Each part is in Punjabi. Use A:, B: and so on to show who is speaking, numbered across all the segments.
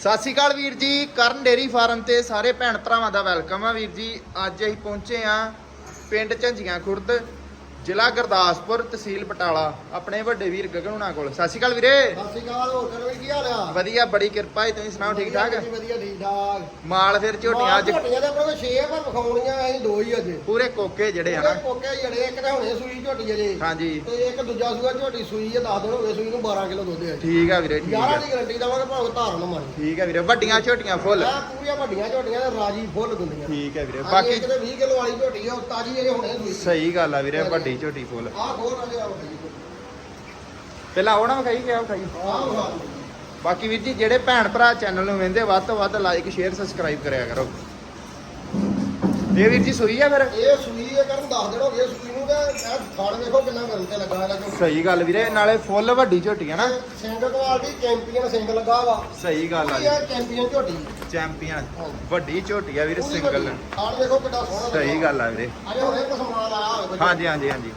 A: ਸਤਿ ਸ਼੍ਰੀ ਅਕਾਲ ਵੀਰ ਜੀ, ਕਰਨ ਡੇਰੀ ਫਾਰਮ ਤੇ ਸਾਰੇ ਭੈਣ ਭਰਾਵਾਂ ਦਾ ਵੈਲਕਮ ਆ ਵੀਰ ਜੀ। ਅੱਜ ਅਸੀਂ ਪਹੁੰਚੇ ਆ ਪਿੰਡ ਝੰਜੀਆਂ ਖੁਰਦ। ਜ਼ਿਲ੍ਹਾ ਗੁਰਦਾਸਪੁਰ ਤਹਿਸੀਲ ਬਟਾਲਾ ਆਪਣੇ ਵੱਡੇ ਵੀਰ ਗਗਨ ਹੁਣਾਂ ਕੋਲ। ਸਤਿ ਸ਼੍ਰੀ ਅਕਾਲ ਵੀਰੇ।
B: ਸਤਿ ਸ਼੍ਰੀ ਅਕਾਲ ਹੋਰ ਕਰੋ ਕੀ ਹਾਲ ਆ?
A: ਵਧੀਆ ਬੜੀ ਕਿਰਪਾ ਹੈ ਤੁਸੀਂ ਸੁਣਾਓ ਠੀਕ ਠਾਕ?
B: ਵਧੀਆ ਠੀਕ ਠਾਕ।
A: ਮਾਲ ਫਿਰ ਝੋਟੀਆਂ ਅੱਜ
B: ਝੋਟੀਆਂ ਦੇ ਆਪਣੇ ਕੋਲ 6 ਪਰ ਵਿਖਾਉਣੀਆਂ ਅਸੀਂ ਦੋ ਹੀ ਅਜੇ।
A: ਪੂਰੇ ਕੋਕੇ ਜਿਹੜੇ ਆ
B: ਉਹਦੇ
A: ਨਾ
B: ਕੋਕੇ ਜੜੇ ਇੱਕ ਤਾਂ ਹੁਣੇ ਸੂਈ ਝੋਟੀ ਅਜੇ।
A: ਹਾਂਜੀ।
B: ਤੇ ਇੱਕ ਦੂਜਾ ਸੂਆ ਝੋਟੀ ਸੂਈ ਹੈ 10 ਦਿਨ ਹੋ ਗਏ ਸੂਈ ਨੂੰ 12 ਕਿਲੋ ਦੁੱਧ ਹੈ
A: ਠੀਕ ਆ ਵੀਰੇ ਠੀਕ
B: 11
A: ਆ
B: ਦੀ ਗਾਰੰਟੀ ਦਵਾਂਗੇ ਭਾਵੇਂ ਧਾਰਨ ਮਾਰੀ।
A: ਠੀਕ ਆ ਵੀਰੇ ਵੱਡੀਆਂ ਝੋਟੀਆਂ ਫੁੱਲ।
B: ਆ ਪੂਰੀਆਂ ਵੱਡੀਆਂ ਝੋਟੀਆਂ ਤੇ ਰਾਜੀ ਫੁੱਲ ਦੁੰਦੀਆਂ।
A: ਠੀਕ ਆ ਵੀਰੇ
B: ਬਾਕੀ
A: ਬਾਕੀ
B: ਇੱਕ ਤੇ 20 ਕਿਲੋ ਵਾਲੀ ਝੋਟੀ ਆ ਤਾਜੀ ਅਜੇ ਹੁਣੇ ਸੂਈ।
A: ਸਹੀ ਗੱਲ ਆ ਵੀਰੇ ਵੱਡੀ। ਝੋਟੀ ਫੁੱਲ।
B: ਆ ਭਾਈ
A: ਪਹਿਲਾਂ ਉਹ ਨਾ ਵਿਖਾਈ ਗਿਆ ਵਿਖਾਈ ਬਾਕੀ ਵੀਰ ਜੀ ਜਿਹੜੇ ਭੈਣ ਭਰਾ ਚੈਨਲ ਨੂੰ ਵੇਂਦੇ ਵੱਧ ਤੋਂ ਵੱਧ ਲਾਈਕ ਸ਼ੇਅਰ ਸਬਸਕ੍ਰਾਈਬ ਕਰਿਆ ਕਰੋ। ਇਹ ਵੀਰ ਜੀ ਸੂਈ ਆ ਫਿਰ?
B: ਇਹ ਸੂਈ ਹੈ ਕਰਨ 10 ਦਿਨ ਹੋ ਗਏ ਸੂਈ ਨੂੰ ਤੇ ਇਹ ਫੜ ਵੇਖੋ ਕਿੰਨਾ ਮਿਲ ਤੇ ਲੱਗਾ ਇਹਦਾ ਝੋਟੀ
A: ਸਹੀ ਗੱਲ ਵੀਰੇ ਨਾਲੇ ਫੁੱਲ ਵੱਡੀ ਝੋਟੀ ਆ ਨਾ।
B: ਸਿੰਗਲ ਕੁਆਲਿਟੀ ਚੈਂਪੀਅਨ ਸਿੰਗਲ ਲੱਗਾ ਵਾ।
A: ਸਹੀ ਗੱਲ ਆ
B: ਇਹ ਆ ਚੈਂਪੀਅਨ ਝੋਟੀ।
A: ਚੈਂਪੀਅਨ
B: ਹਾਂ।
A: ਵੱਡੀ ਝੋਟੀ ਆ ਵੀਰੇ ਸਿੰਗਲ।
B: ਆਹ ਵੇਖੋ ਕਿੱਡਾ ਸੋਹਣਾ
A: ਸਹੀ ਗੱਲ ਆ ਵੀਰੇ।
B: ਅਜੇ ਹੁਣੇ ਇੱਕ ਸਮਾਨ ਆਇਆ ਹੋਵੇ।
A: ਹਾਂਜੀ ਹਾਂਜੀ ਹਾਂਜੀ।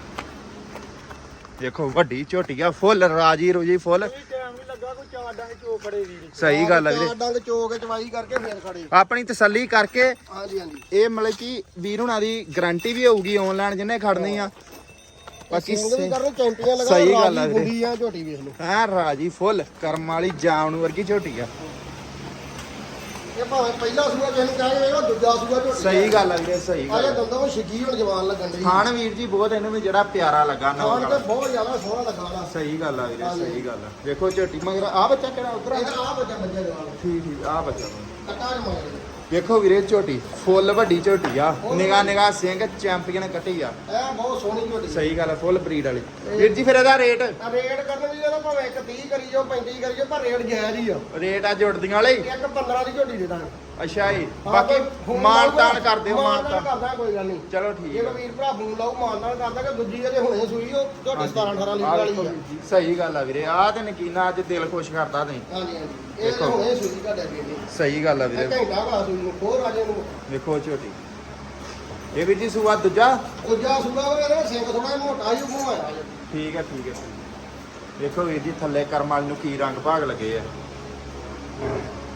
A: ਦੇਖੋ ਵੱਡੀ ਝੋਟੀ ਆ ਫੁੱਲ ਰਾਜੀ ਰੁਜੀ ਫੁੱਲ।
B: ਲੱਗਾ ਕੋਈ ਚਾਰ ਡੰਗ ਚੋਕ ਖੜੇ ਵੀਰ
A: ਸਹੀ ਗੱਲ ਆ ਵੀਰੇ।
B: ਚਾਰ ਡੰਗ ਚੋਕ ਚਵਾਈ ਕਰਕੇ ਫੇਰ ਖੜੇ।
A: ਆਪਣੀ ਤਸੱਲੀ ਕਰਕੇ
B: ਹਾਂਜੀ ਹਾਂਜੀ।
A: ਇਹ ਮਤਲਬ ਕਿ ਵੀਰ ਹੁਣਾਂ ਦੀ ਗਾਰੰਟੀ ਵੀ ਹੋਊਗੀ ਆਨਲਾਈਨ ਜਿਹਨੇ ਖੜਨੀ ਆ। ਬਾਕੀ
B: ਸਿੰਗਲ ਵੀ ਕਰਨੇ ਚੈਂਪੀਅਨ ਲਗਾ
A: ਸਹੀ ਗੱਲ ਆ ਵੀਰੇ।
B: ਗੁੰਡੀ ਆ ਝੋਟੀ ਵੇਖ ਲਓ।
A: ਹਾਂ ਰਾਜੀ ਫੁੱਲ ਕਰਮ ਵਾਲੀ ਜਾਮਨ ਵਰਗੀ ਝੋਟੀ ਆ।
B: ਇਹ ਭਾਵੇਂ ਪਹਿਲਾ ਸੂਆ ਜਿਹਨੂੰ ਕਹਾਂਗੇ ਵੇਖੋ ਦੂਜਾ ਸੂਆ ਝੋਟੀ
A: ਸਹੀ ਗੱਲ ਆ ਵੀਰੇ ਸਹੀ
B: ਆ।
A: ਗੱਲ ਆ।
B: ਦੰਦਾਂ ਛਿੱਗੀ ਹੁਣ ਜਵਾਨ ਲੱਗਣ ਦੀ
A: ਖਾਣ ਵੀਰ ਜੀ ਬਹੁਤ ਇਹਨੂੰ ਵੀ ਜਿਹੜਾ ਪਿਆਰਾ ਲੱਗਾ ਨਾ
B: ਤੇ ਬਹੁਤ ਜ਼ਿਆਦਾ ਸੋਹਣਾ ਲੱਗਾ
A: ਸਹੀ ਗੱਲ ਆ ਵੀਰੇ
B: ਹਾਂਜੀ।
A: ਸਹੀ ਗੱਲ ਆ। ਦੇਖੋ ਝੋਟੀ ਮਗਰ ਆ ਬੱਚਾ ਕਿਹੜਾ ਉਧਰ ਆ?
B: ਇਹਦਾ ਆ ਬੱਚਾ ਬੱਚਾ ਜਵਾਨ
A: ਠੀਕ ਠੀਕ ਆ ਬੱਚਾ।
B: ਕੱਟਾ ਜ ਮੰਗਦੇ
A: ਵੇਖੋ ਵੀਰੇ ਝੋਟੀ ਫੁੱਲ ਵੱਡੀ ਝੋਟੀ ਆ। ਨਿਗਾ ਨਿਗਾ ਸਿੰਘ ਚੈਂਪੀਅਨ ਕੱਟੀ ਆ।
B: ਇਹ ਬਹੁਤ ਸੋਹਣੀ ਝੋਟੀ
A: ਸਹੀ ਗੱਲ ਆ ਫੁੱਲ ਬਰੀਡ ਵਾਲੀ। ਵੀਰ ਜੀ ਫਿਰ ਇਹਦਾ ਰੇਟ?
B: ਰੇਟ ਕਰਨ ਵੀ ਇਹਦਾ ਭਾਵੇਂ ਇੱਕ 30 ਕਰੀ ਜਾਓ 35 ਕਰੀ ਜਾਓ ਪਰ ਰੇਟ ਜਾਇਜ਼ ਹੀ ਆ।
A: ਰੇਟ ਆ ਜੁੜਦੀਆਂ ਵਾਲੇ। ਹੀ?
B: ਇੱਕ 15 ਦੀ ਝੋਟੀ ਦੇ ਦਾਂਗੇ।
A: ਅੱਛਾ ਜੀ
B: ਹਾਂ,
A: ਬਾਕੀ
B: ਕੋਈ ਫੋਨ
A: ਮਾਨ
B: ਲਾਊਗਾ,
A: ਤਾਨ ਕਰ ਦਿਓ ਮਾਨ
B: ਤਾਨ
A: ਤਾਨ।
B: ਕਰਦਾ ਕੋਈ ਗੱਲ ਨਹੀਂ।
A: ਚਲੋ ਠੀਕ
B: ਜੇ
A: ਆ।
B: ਕੋਈ ਵੀਰ ਭਰਾ ਫੋਨ ਲਾਉ ਮਾਨ ਨਾਲ ਕਰਦਾ ਕਿ ਦੂਜੀ ਇਹਦੇ ਹੁਣੇ ਸੂਈ ਉਹ ਝੋਟੀ 17 18
A: ਆਹ
B: ਲੀਟਰ ਵਾਲੀ ਆ।
A: ਵੀਰ ਸਹੀ ਗੱਲ ਆ ਵੀਰੇ ਆਹ ਤੇ ਨਕੀਨਾ ਅੱਜ ਦਿਲ ਖੁਸ਼ ਕਰਦਾ ਨਹੀਂ
B: ਹਾਂਜੀ ਹਾਂਜੀ। ਇਹ
A: ਦੇਖੋ।
B: ਹੁਣੇ ਸੂਈ ਤੁਹਾਡੇ ਅੱਗੇ ਦੀ।
A: ਸਹੀ ਗੱਲ ਆ
B: ਇਹ
A: ਵੀਰੇ।
B: ਘੰਟਾ ਘਾ ਸੂਈ ਨੂੰ ਖੋਰ ਰਾਜੇ ਨੂੰ।
A: ਵੇਖੋ ਝੋਟੀ। ਇਹ ਵੀਰ ਜੀ ਸੂਆ ਦੂਜਾ?
B: ਦੂਜਾ ਸੂਆ ਉਹ ਇਹਦਾ ਸਿੰਘ ਥੋੜਾ ਮੋਟਾ ਹੀ ਮੂੰਹ ਆਇਆ ਜੀ
A: ਠੀਕ ਹੈ ਠੀਕ ਹੈ ਵੇਖੋ ਵੀਰ ਜੀ ਥੱਲੇ ਕਰਮ ਵਾਲੀ ਨੂੰ ਕੀ ਰੰਗ ਭਾਗ ਲੱਗੇ ਆ।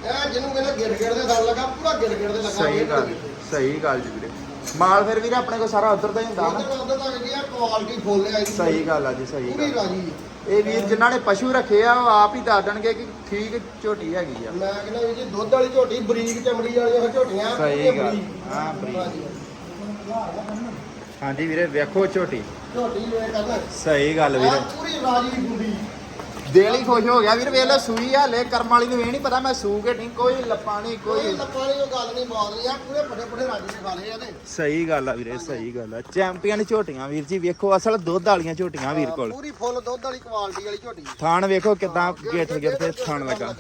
B: ਇਹ ਜਿਹਨੂੰ ਕਹਿੰਦੇ ਗਿੜ ਗਿੜ ਦੇ ਦਲ ਲੱਗਾ ਪੂਰਾ ਗਿੜ ਗਿੜ ਦੇ ਲੱਗਾ।
A: ਸਹੀ ਗੱਲ ਸਹੀ ਗੱਲ ਜੀ ਵੀਰੇ। ਮਾਲ ਫਿਰ ਵੀਰੇ ਆਪਣੇ ਕੋਲ ਸਾਰਾ ਉਧਰ ਦਾ ਹੀ ਹੁੰਦਾ ਨਾ।
B: ਉਧਰ ਉਧਰ ਤੱਕ ਜੀ ਕੁਆਲਿਟੀ ਫੁੱਲ ਆ ਇਹਦੀ।
A: ਸਹੀ ਗੱਲ ਆ ਜੀ ਸਹੀ
B: ਪੂਰੀ
A: ਗੱਲ
B: ਰਾਜੀ
A: ਇਹ ਵੀਰ ਜਿਨ੍ਹਾਂ ਨੇ ਪਸ਼ੂ ਰੱਖੇ ਆ ਉਹ ਆਪ ਹੀ ਦੱਸ ਦੇਣਗੇ ਕਿ ਠੀਕ ਝੋਟੀ ਹੈਗੀ ਆ।
B: ਮੈਂ ਕਹਿੰਦਾ ਵੀ ਜੀ ਦੁੱਧ ਵਾਲੀ ਝੋਟੀ ਬਰੀਕ ਚਮੜੀ ਵਾਲੀਆਂ ਝੋਟੀਆਂ
A: ਸਹੀ
B: ਪੂਰੀਆਂ
A: ਗੱਲ।
B: ਬਰੀਕ।
A: ਹਾਂ, ਬਰੀਕ।
B: ਹਾਂਜੀ।
A: ਹਾਂਜੀ ਵੀਰੇ ਵੇਖੋ ਝੋਟੀ।
B: ਝੋਟੀ ਵੇ ਕਰਨਾ
A: ਸਹੀ ਗੱਲ
B: ਇਹ
A: ਵੀਰੇ
B: ਪੂਰੀ ਰਾਜੀ ਗੁੰਡੀ।
A: ਦਿਲ ਹੀ ਖੁਸ਼ ਹੋ ਗਿਆ ਵੀਰ ਵੇਖ ਲੈ ਸੂਈ ਆ ਲੈ ਕਰਮ ਵਾਲੀ ਨੂੰ ਇਹ ਨਹੀਂ ਪਤਾ ਮੈਂ ਸੂ ਕੇ ਨਹੀਂ ਕੋਈ ਲੱਪਾ ਨਹੀਂ
B: ਕੋਈ
A: ਕੋਈ
B: ਲੱਪਾਂ ਦੀ ਗੱਲ ਨਹੀਂ ਬਾਤ ਨਹੀਂ ਆ ਪੂਰੇ ਵੱਡੇ ਵੱਡੇ ਰਾਜੀ ਨੇ ਖਾ ਲਏ ਇਹਦੇ।
A: ਸਹੀ ਗੱਲ ਆ ਵੀਰੇ ਸਹੀ ਗੱਲ ਆ। ਚੈਂਪੀਅਨ ਝੋਟੀਆਂ ਵੀਰ ਜੀ ਵੇਖੋ ਅਸਲ ਦੁੱਧ ਵਾਲੀਆਂ ਝੋਟੀਆਂ ਵੀਰ ਕੋਲ।
B: ਪੂਰੀ ਫੁੱਲ ਦੁੱਧ ਵਾਲੀ ਕੁਆਲਿਟੀ ਵਾਲੀ ਝੋਟੀ।
A: ਥਾਣ ਵੇਖੋ ਕਿਦਾਂ ਗੇਠ ਗੇਠ ਤੇ ਥਾਣ ਲੱਗਾ।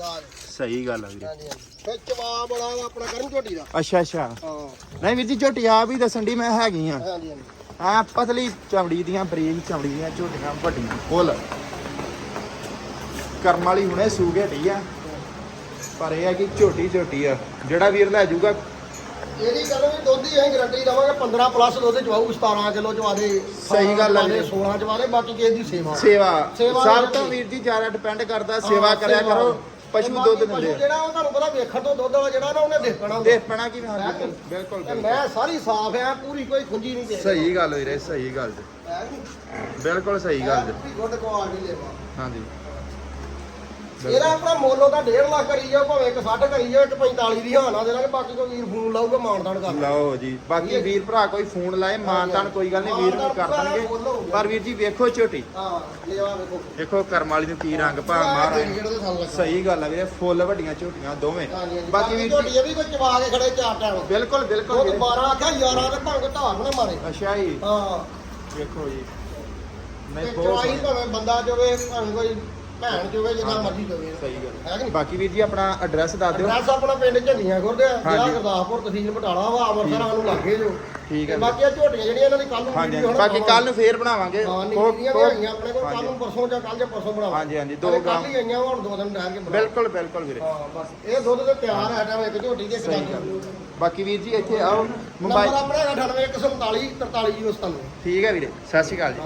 A: ਸਹੀ ਗੱਲ ਆ ਵੀਰੇ।
B: ਹਾਂਜੀ ਹਾਂਜੀ। ਫਿਰ ਚਵਾ ਬੜਾ ਵਾ ਆਪਣਾ ਕਰਨ ਝੋਟੀ ਦਾ।
A: ਅੱਛਾ ਅੱਛਾ।
B: ਹਾਂ।
A: ਨਹੀਂ ਵੀਰ ਜੀ ਝੋਟੀ ਆਪ ਹੀ ਦੱਸਣ ਦੀ ਮੈਂ ਹੈਗੀ ਆ।
B: ਹਾਂਜੀ ਹਾਂਜੀ।
A: ਆ ਪਤਲੀ ਚਮੜੀ ਦੀਆਂ ਬਰੀਕ ਚਮੜੀ ਦੀਆਂ ਝੋਟੀਆਂ ਵੱਡੀਆਂ ਫੁੱਲ। ਕਰਮ ਵਾਲੀ ਹੁਣੇ ਸੂ ਘਟੀ ਆ। ਪਰ ਇਹ ਹੈ ਕਿ ਝੋਟੀ ਝੋਟੀ ਆ। ਜਿਹੜਾ ਵੀਰ ਲੈ ਜਾਊਗਾ।
B: ਇਹਦੀ ਗੱਲ ਵੀ ਦੁੱਧ ਦੀ ਅਸੀਂ ਗਰੰਟੀ ਦਵਾਂਗੇ 15 ਪਲੱਸ ਦੁੱਧ ਚਵਾਊ 17 ਕਿਲੋ ਚਵਾ ਦੇ
A: ਸਹੀ ਗੱਲ ਆ
B: ਚਵਾ ਦੇ,
A: ਜੀ।
B: 16 ਚਵਾ ਦੇ ਬਾਕੀ ਕਿਸੇ ਦੀ ਸੇਵਾ।
A: ਸੇਵਾ।
B: ਸੇਵਾ
A: ਸਭ ਤੋਂ ਵੀਰ ਜੀ ਜ਼ਿਆਦਾ ਡਿਪੈਂਡ ਕਰਦਾ ਸੇਵਾ
B: ਹਾਂ,
A: ਕਰਿਆ
B: ਸੇਵਾ।
A: ਕਰੋ ਪਸ਼ੂ
B: ਬਾਕੀ
A: ਦੁੱਧ
B: ਪਸ਼ੂ
A: ਦਿੰਦੇ
B: ਜਿਹੜਾ ਉਹ ਤੁਹਾਨੂੰ ਪਤਾ ਵੇਖਣ ਤੋਂ ਦੁੱਧ ਵਾਲਾ ਜਿਹੜਾ ਨਾ ਉਹਨੇ ਦੇਖਣਾ।
A: ਦੇਖ ਪੈਣਾ ਕੀ ਹਾਂ? ਬਿਲਕੁਲ ਬਿਲਕੁਲ
B: ਤੇ
A: ਬਿਲਕੁਲ।
B: ਮੈਂ ਸਾਰੀ ਸਾਫ਼ ਆ ਪੂਰੀ ਕੋਈ ਖੁੰਜੀ ਨਹੀਂ ਦੇ
A: ਸਹੀ ਗੱਲ ਵੀਰੇ ਸਹੀ ਗੱਲ। ਜੀ ਬਿਲਕੁਲ ਸਹੀ ਗੱਲ। ਜੀ
B: ਲੈਵਾ
A: ਹਾਂਜੀ।
B: ਇਹਦਾ ਆਪਣਾ ਮੁੱਲ ਉਹਦਾ 1.5 ਲੱਖ ਕਰੀ ਜਾਓ ਭਾਵੇਂ ਇੱਕ 60 ਕਰੀ ਜਾਓ ਇੱਕ 45 ਦੀ ਹਾਨਾ ਦੇਣਾਗੇ ਬਾਕੀ ਕੋਈ ਵੀਰ ਫੋਨ ਲਾਊਗਾ ਮਾਨਦਾਨ ਕਰ
A: ਲਓ ਜੀ ਬਾਕੀ ਵੀਰ ਭਰਾ ਕੋਈ ਫੋਨ ਲਾਏ ਮਾਨਤਾਨ ਕੋਈ ਗੱਲ ਨਹੀਂ ਵੀਰ ਨੂੰ ਕਰ ਦੇਣਗੇ। ਪਰ ਵੀਰ ਜੀ ਵੇਖੋ ਝੋਟੀ।
B: ਹਾਂ ਲੈਵਾ ਵੇਖੋ।
A: ਦੇਖੋ ਕਰਮ ਵਾਲੀ ਨੂੰ ਕੀ ਰੰਗ ਭਾਗ ਮਾਰ
B: ਦੇ ਸਾਲ ਲੱਗਾ
A: ਸਹੀ ਗੱਲ ਆ ਵੀਰੇ ਫੁੱਲ ਵੱਡੀਆਂ ਝੋਟੀਆਂ ਦੋਵੇਂ।
B: ਹਾਂਜੀ ਹਾਂਜੀ।
A: ਬਾਕੀ ਵੀਰ
B: ਝੋਟੀ
A: ਜੀ
B: ਇਹ ਵੀ ਕੋਈ ਚਵਾ ਕੇ ਖੜੇ ਚਾਰ ਟਾਈਮ।
A: ਬਿਲਕੁਲ ਬਿਲਕੁਲ
B: ਉਹ
A: ਵੀਰੇ।
B: 12 ਆਖਿਆ 11 ਤੇ ਭਾਵੇਂ ਧਾਰ ਨਾ ਮਾਰੇ।
A: ਅੱਛਾ ਜੀ।
B: ਹਾਂ।
A: ਵੇਖੋ ਜੀ।
B: ਤੇ
A: ਨਹੀਂ ਬਹੁਤ
B: ਚਵਾਈ। ਭਾਵੇਂ ਬੰਦਾ ਜੋਵੇ ਭਾਵੇਂ ਕੋਈ ਭੈਣ ਜੋਵੇ ਜਿੰਨਾ ਮਰਜ਼ੀ ਜੋਵੇ
A: ਸਹੀ
B: ਹੈ
A: ਗੱਲ
B: ਕਿ ਨਹੀਂ?
A: ਬਾਕੀ ਵੀਰ ਜੀ ਆਪਣਾ ਐਡਰੈਸ ਦੱਸ ਦਿਓ।
B: ਐਡਰੈਸ ਆਪਣਾ ਪਿੰਡ ਝੰਡੀਆਂ ਖੁਰਦੇ ਆ। ਜ਼ਿਲ੍ਹਾ। ਗੁਰਦਾਸਪੁਰ ਤਹਿਸੀਲ ਬਟਾਲਾ ਵਾ ਅੰਮ੍ਰਿਤਸਰ ਨੂੰ ਲੱਗੇ ਜੋ।
A: ਠੀਕ ਹੈ
B: ਬਾਕੀ ਇਹ ਝੋਟੀਆਂ ਜਿਹੜੀਆਂ ਇਹਨਾਂ ਦੀ ਕੱਲ ਨੂੰ
A: ਹਾਂਜੀ ਬਾਕੀ ਕੱਲ ਨੂੰ ਫੇਰ ਬਣਾਵਾਂਗੇ।
B: ਹਾਂ
A: ਕੋ-
B: ਹੈਗੀਆਂ ਆਪਣੇ ਕੋਲ ਕੱਲ ਨੂੰ ਪਰਸੋਂ ਜਾਂ ਕੱਲ ਜਾਂ ਪਰਸੋਂ ਬਣਾਵਾਂਗੇ।
A: ਹਾਂਜੀ ਹਾਂਜੀ ਦੋ
B: ਕੱਲ
A: ਗ੍ਰਾਮ।
B: ਹੀ ਆਈਆਂ ਹੁਣ ਦੋ ਦਿਨ ਰਹਿ ਕੇ।
A: ਬਿਲਕੁਲ ਬਿਲਕੁਲ ਵੀਰੇ।
B: ਹਾਂ ਬਸ ਇਹ ਦੁੱਧ ਤੇ ਤਿਆਰ ਹੈ ਟਾਈਮ ਇੱਕ ਝੋਟੀ ਦੇ ਇੱਕ
A: ਬਾਕੀ ਵੀਰ ਜੀ ਇੱਥੇ ਆਓ।
B: ਨੰਬਰ
A: ਮੋਬਾਈਲ
B: ਆਪਣਾ 98 147 43 97
A: ਠੀਕ ਹੈ ਵੀਰੇ ਸਤਿ ਸ਼੍ਰੀ ਅਕਾਲ ਜੀ।